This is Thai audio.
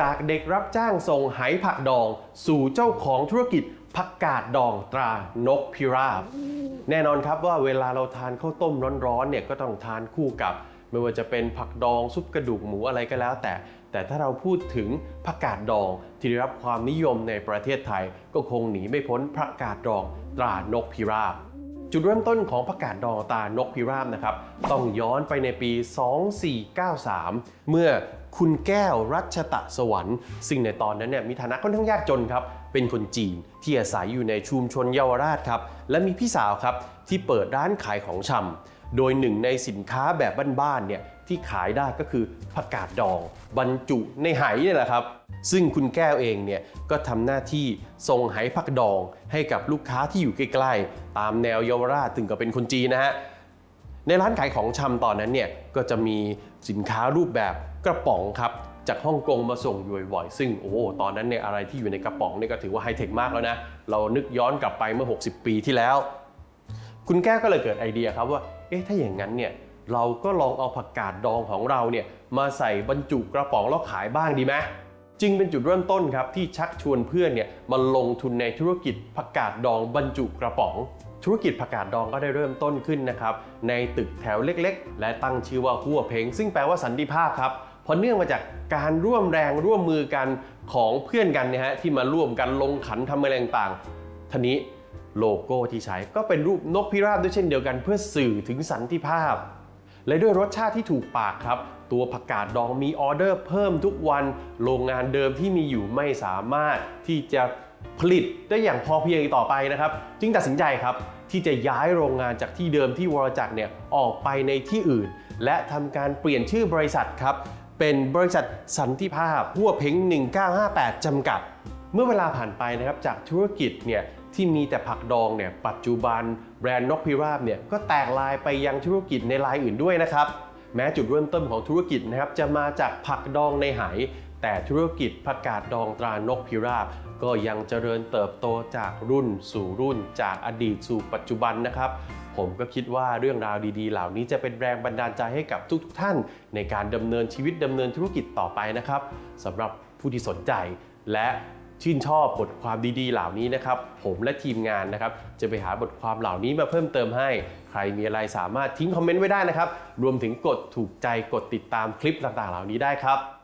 จากเด็กรับจ้างส่งไหผักดอง สู่เจ้าของธุรกิจผักกาดดองตรานกพิราบ แน่นอนครับว่าเวลาเราทานข้าวต้มร้อนๆเนี่ยก็ต้องทานคู่กับ ไม่ว่าจะเป็นผักดองซุปกระดูกหมูอะไรก็แล้ว แต่ แต่ถ้าเราพูดถึงผักกาดดองที่ได้รับความนิยมในประเทศไทย ก็คงหนีไม่พ้นผักกาดดองตรานกพิราบ จุดเริ่มต้นของผักกาดดองตานกพิราบนะครับ ต้องย้อนไปในปี 2493 เมื่อคุณแก้วรัชตะสวรรค์ ซึ่งในตอนนั้นเนี่ยมีฐานะค่อนข้างยากจนครับ เป็นคนจีนที่อาศัยอยู่ในชุมชนเยาวราชครับ และมีพี่สาวครับที่เปิดร้านขายของชำ โดยหนึ่งในสินค้าแบบบ้านๆเนี่ยที่ขายได้ก็คือผักกาดดอง บรรจุในไหนี่แหละครับ ซึ่งคุณแก้วเองเนี่ยก็ทำหน้าที่ส่งไหผักดองให้กับลูกค้าที่อยู่ใกล้ๆ ตามแนวเยาวราชถึงกับเป็นคนจีนนะฮะในร้านขายของชำตอนนั้นเนี่ยก็จะมีสินค้ารูปแบบกระป๋องครับจากฮ่องกงมาส่งอยู่บ่อยๆซึ่งโอ้โหตอนนั้นเนี่ยอะไรที่อยู่ในกระป๋องเนี่ยก็ถือว่าไฮเทคมากแล้วนะ เรานึกย้อนกลับไปเมื่อ 60 ปีที่แล้ว คุณแก้วก็เลยเกิดไอเดียครับว่า เอ๊ะถ้าอย่างนั้นเนี่ยเราก็ลองเอาผักกาดดองของเราเนี่ยมาใส่บรรจุกระป๋องแล้วขายบ้างดีไหมจึงเป็นจุดเริ่มต้นครับที่ชักชวนเพื่อนเนี่ยมาลงทุนในธุรกิจผักกาดดองบรรจุกระป๋อง ธุรกิจผักกาดดองก็ได้เริ่มต้นขึ้นนะครับในตึกแถวเล็กๆ และตั้งชื่อว่าหัวเพงซึ่งแปลว่าสันติภาพครับเพราะเนื่องมาจากการร่วมแรงร่วมมือกันของเพื่อนกันนี่ยฮะที่มาร่วมกันลงขันทำอะไรต่างๆทีนี้ โลโก้ที่ใช้ก็เป็นรูปนกพิราบด้วยเช่นเดียวกัน เพื่อสื่อถึงสันติภาพ และด้วยรสชาติที่ถูกปากครับ ตัวผักกาดดองมีออเดอร์เพิ่มทุกวัน โรงงานเดิมที่มีอยู่ไม่สามารถที่จะผลิตได้อย่างพอเพียงต่อไปนะครับ จึงตัดสินใจครับที่จะย้ายโรงงานจากที่เดิมที่วรจักรเนี่ยออกไปในที่อื่น และทำการเปลี่ยนชื่อบริษัทครับเป็นบริษัทสันติภาพหัวเพ้ง1958จำกัด เมื่อเวลาผ่านไปนะครับจากธุรกิจเนี่ยที่มีแต่ผักดองเนี่ยปัจจุบันแบรนด์นกพิราบเนี่ยก็แตกลายไปยังธุรกิจในรายอื่นด้วยนะครับ แม้จุดเริ่มต้นของธุรกิจนะครับจะมาจากผักดองในไหแต่ธุรกิจผักกาดดองตรานกพิราบ ก็ยังเจริญเติบโตจากรุ่นสู่รุ่นจากอดีตสู่ปัจจุบันนะครับผมก็คิดว่าเรื่องราวดีๆ เหล่านี้จะเป็นแรงบันดาลใจให้กับทุกๆท่าน ในการดำเนินชีวิตดำเนินธุรกิจต่อไปนะครับสำหรับผู้ที่สนใจและ ชื่นชอบบทความดีๆ เหล่านี้นะครับ ผมและทีมงานนะครับ จะไปหาบทความเหล่านี้มาเพิ่มเติมให้ ใครมีอะไรสามารถทิ้งคอมเมนต์ไว้ได้นะครับ รวมถึงกดถูกใจกดติดตามคลิปต่างๆ เหล่านี้ได้ครับ